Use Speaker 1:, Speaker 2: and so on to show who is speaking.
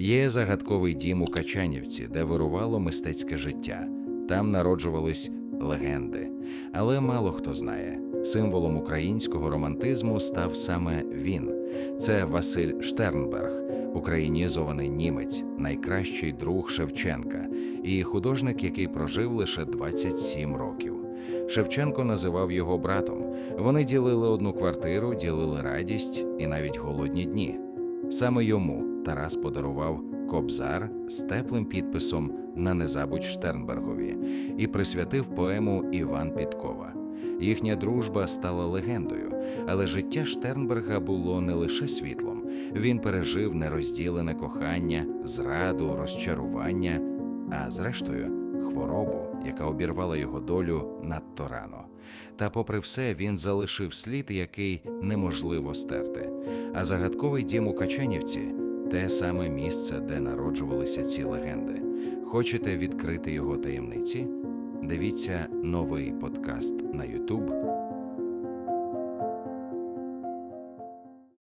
Speaker 1: Є загадковий дім у Качанівці, де вирувало мистецьке життя. Там народжувались легенди. Але мало хто знає, символом українського романтизму став саме він. Це Василь Штернберг, українізований німець, найкращий друг Шевченка і художник, який прожив лише 27 років. Шевченко називав його братом. Вони ділили одну квартиру, ділили радість і навіть голодні дні. Саме йому Тарас подарував кобзар з теплим підписом на незабудь Штернбергові і присвятив поему Іван Підкова. Їхня дружба стала легендою, але життя Штернберга було не лише світлом. Він пережив нерозділене кохання, зраду, розчарування, а зрештою хворобу, яка обірвала його долю надто рано. Та, попри все, він залишив слід, який неможливо стерти. А загадковий дім у Качанівці те саме місце, де народжувалися ці легенди. Хочете відкрити його таємниці? Дивіться новий подкаст на YouTube